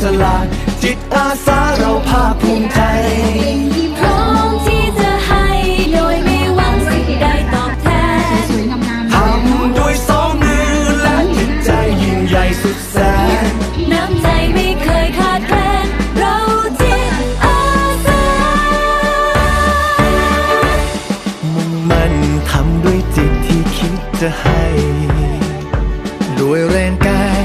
สียสละจิตอาสาเราภาคภูมิใจพร้อมที่จะให้โดยไม่หวังสิ่งใดตอบแทนทำด้วยสองมือและจิตใจยิ่งใหญ่สุดแสนน้ำใจไม่เคยขาดแคลนเราจิตอาสามุ่งมั่นทำด้วยจิตที่คิดจะให้โดยแรงกาย